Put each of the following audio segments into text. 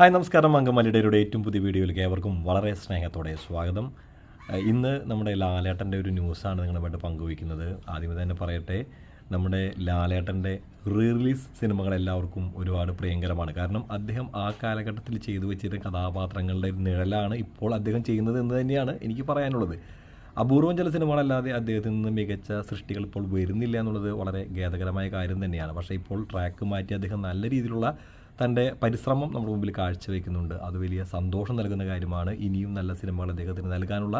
Hi നമസ്കാരം. അങ്കമാലിയുടെ ഏറ്റവും പുതിയ വീഡിയോയിലേക്ക് ഏവർക്കും വളരെ സ്നേഹത്തോടെ സ്വാഗതം. ഇന്ന് നമ്മുടെ ലാലേട്ടന്റെ ഒരു ന്യൂസാണ് നിങ്ങളുമായിട്ട് പങ്കുവയ്ക്കുന്നത്. ആദ്യമേ തന്നെ പറയട്ടെ നമ്മുടെ ലാലേട്ടന്റെ റീ റിലീസ് സിനിമകൾ എല്ലാവർക്കും ഒരുപാട് പ്രിയങ്കരമാണ്. കാരണം അദ്ദേഹം ആ കാലഘട്ടത്തിൽ ചെയ്തു വെച്ചിരുന്ന കഥാപാത്രങ്ങളുടെ നിഴലാണ് ഇപ്പോൾ അദ്ദേഹം ചെയ്യുന്നത് എന്ന് തന്നെയാണ് എനിക്ക് പറയാനുള്ളത്. അപൂർവം ചില സിനിമകളല്ലാതെ അദ്ദേഹത്തിൽ നിന്ന് മികച്ച സൃഷ്ടികൾ ഇപ്പോൾ വരുന്നില്ല എന്നുള്ളത് വളരെ ഖേദകരമായ കാര്യം തന്നെയാണ്. പക്ഷേ ഇപ്പോൾ ട്രാക്ക് മാറ്റി അദ്ദേഹം നല്ല രീതിയിലുള്ള തന്റെ പരിശ്രമം നമ്മുടെ മുമ്പിൽ കാഴ്ചവെക്കുന്നുണ്ട്. അത് വലിയ സന്തോഷം നൽകുന്ന കാര്യമാണ്. ഇനിയും നല്ല സിനിമകൾ അദ്ദേഹത്തിന് നൽകാനുള്ള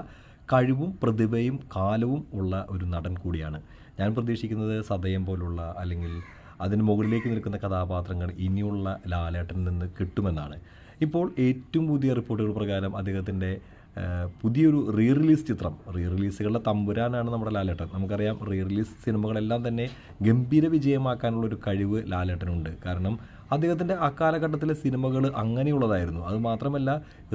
കഴിവും പ്രതിഭയും കാലവും ഉള്ള ഒരു നടൻ കൂടിയാണ്. ഞാൻ പ്രതീക്ഷിക്കുന്നത് സതയം പോലുള്ള അല്ലെങ്കിൽ അതിന് മുകളിലേക്ക് നിൽക്കുന്ന കഥാപാത്രങ്ങൾ ഇനിയുള്ള ലാലേട്ടനിൽ നിന്ന് കിട്ടുമെന്നാണ്. ഇപ്പോൾ ഏറ്റവും പുതിയ റിപ്പോർട്ടുകൾ പ്രകാരം അദ്ദേഹത്തിന്റെ പുതിയൊരു റീ റിലീസ് ചിത്രം. റീ റിലീസുകളുടെ തമ്പുരാനാണ് നമ്മുടെ ലാലേട്ടൻ. നമുക്കറിയാം റീ റിലീസ് സിനിമകളെല്ലാം തന്നെ ഗംഭീര വിജയമാക്കാനുള്ളൊരു കഴിവ് ലാലേട്ടനുണ്ട്. കാരണം അദ്ദേഹത്തിന്റെ ആ കാലഘട്ടത്തിലെ സിനിമകൾ അങ്ങനെയുള്ളതായിരുന്നു. അത് മാത്രമല്ല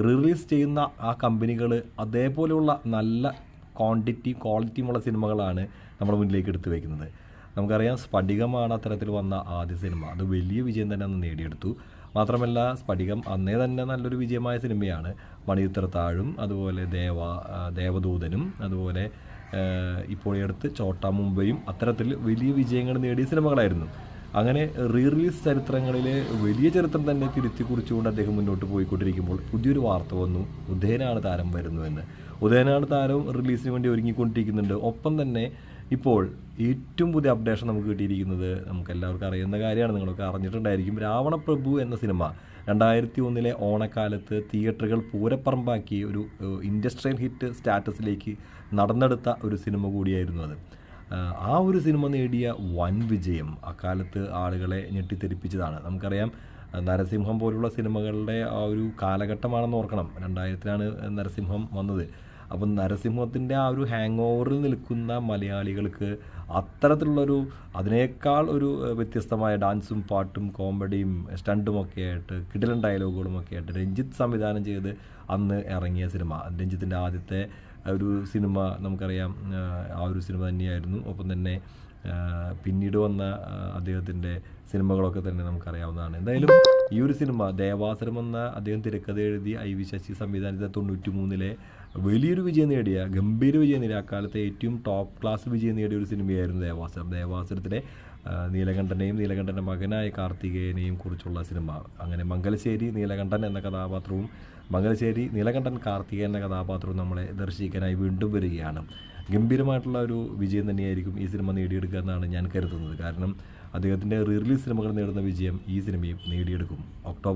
റീ റിലീസ് ചെയ്യുന്ന ആ കമ്പനികൾ അതേപോലെയുള്ള നല്ല ക്വാണ്ടിറ്റി ക്വാളിറ്റിയുമുള്ള സിനിമകളാണ് നമ്മുടെ മുന്നിലേക്ക് എടുത്തു വയ്ക്കുന്നത് നമുക്കറിയാം സ്ഫടികമാണ് അത്തരത്തിൽ വന്ന ആദ്യ സിനിമ. അത് വലിയ വിജയം തന്നെ അന്ന് നേടിയെടുത്തു. മാത്രമല്ല സ്ഫടികം അന്നേ തന്നെ നല്ലൊരു വിജയമായ സിനിമയാണ്. മണിയുത്തരത്താഴും അതുപോലെ ദേവ ദേവദൂതനും അതുപോലെ ഇപ്പോൾ അടുത്ത് ചോട്ട മുംബൈയും അത്തരത്തിൽ വലിയ വിജയങ്ങൾ നേടിയ സിനിമകളായിരുന്നു. അങ്ങനെ റീ റിലീസ് ചരിത്രങ്ങളിലെ വലിയ ചരിത്രം തന്നെ തിരുത്തി കുറിച്ചുകൊണ്ട് അദ്ദേഹം മുന്നോട്ട് പോയിക്കൊണ്ടിരിക്കുമ്പോൾ പുതിയൊരു വാർത്ത വന്നു. ഉദയനാണ് താരം വരുന്നുവെന്ന് ഉദയനാണ് താരം റിലീസിന് വേണ്ടി ഒരുങ്ങിക്കൊണ്ടിരിക്കുന്നുണ്ട്. ഒപ്പം തന്നെ ഇപ്പോൾ ഏറ്റവും പുതിയ അപ്ഡേഷൻ നമുക്ക് കിട്ടിയിരിക്കുന്നത് നമുക്ക് എല്ലാവർക്കും അറിയുന്ന കാര്യമാണ്. നിങ്ങളൊക്കെ അറിഞ്ഞിട്ടുണ്ടായിരിക്കും. രാവണപ്രഭു എന്ന സിനിമ രണ്ടായിരത്തി ഒന്നിലെ ഓണക്കാലത്ത് തിയേറ്ററുകൾ പൂരപ്പറമ്പാക്കി ഒരു ഇൻഡസ്ട്രിയൽ ഹിറ്റ് സ്റ്റാറ്റസിലേക്ക് നടന്നെടുത്ത ഒരു സിനിമ കൂടിയായിരുന്നു അത്. ആ ഒരു സിനിമ നേടിയ വൻ വിജയം അക്കാലത്ത് ആളുകളെ ഞെട്ടിത്തെരിപ്പിച്ചതാണ്. നമുക്കറിയാം നരസിംഹം പോലുള്ള സിനിമകളുടെ ആ ഒരു കാലഘട്ടമാണെന്ന് ഓർക്കണം. രണ്ടായിരത്തിലാണ് നരസിംഹം വന്നത്. അപ്പം നരസിംഹത്തിന്റെ ആ ഒരു ഹാങ് ഓവറിൽ നിൽക്കുന്ന മലയാളികൾക്ക് അത്തരത്തിലുള്ളൊരു അതിനേക്കാൾ ഒരു വ്യത്യസ്തമായ ഡാൻസും പാട്ടും കോമഡിയും സ്റ്റണ്ടും ഒക്കെ ആയിട്ട് കിടിലൻ ഡയലോഗുകളും ഒക്കെ ആയിട്ട് രഞ്ജിത്ത് സംവിധാനം ചെയ്ത് അന്ന് ഇറങ്ങിയ സിനിമ. രഞ്ജിത്തിന്റെ ആദ്യത്തെ ഒരു സിനിമ നമുക്കറിയാം ആ ഒരു സിനിമ തന്നെയായിരുന്നു. ഒപ്പം തന്നെ പിന്നീട് വന്ന അദ്ദേഹത്തിന്റെ സിനിമകളൊക്കെ തന്നെ നമുക്കറിയാവുന്നതാണ്. എന്തായാലും ഈ ഒരു സിനിമ ദേവാസുരം എന്ന അദ്ദേഹം തിരക്കഥ എഴുതി ഐ വി ശശി സംവിധാനിച്ച തൊണ്ണൂറ്റി മൂന്നിലെ വലിയൊരു വിജയം നേടിയ ഗംഭീര വിജയം നേടിയ അക്കാലത്തെ ഏറ്റവും ടോപ്പ് ക്ലാസ് വിജയം നേടിയ ഒരു സിനിമയായിരുന്നു ദേവാസുരം. ദേവാസുരത്തിലെ നീലകണ്ഠനെയും നീലകണ്ഠന്റെ മകനായ കാർത്തികേയനെയും കുറിച്ചുള്ള സിനിമ. അങ്ങനെ മംഗലശ്ശേരി നീലകണ്ഠൻ എന്ന കഥാപാത്രവും മംഗലശ്ശേരി നീലകണ്ഠൻ കാർത്തികേയൻ എന്ന കഥാപാത്രവും നമ്മളെ ദർശിക്കാനായി വീണ്ടും വരികയാണ്. ഗംഭീരമായിട്ടുള്ള ഒരു വിജയം തന്നെയായിരിക്കും ഈ സിനിമ നേടിയെടുക്കുക എന്നാണ് ഞാൻ കരുതുന്നത്. കാരണം അദ്ദേഹത്തിന്റെ റിലീസ് സിനിമകൾ നേടുന്ന വിജയം ഈ സിനിമയും നേടിയെടുക്കും. ഒക്ടോബർ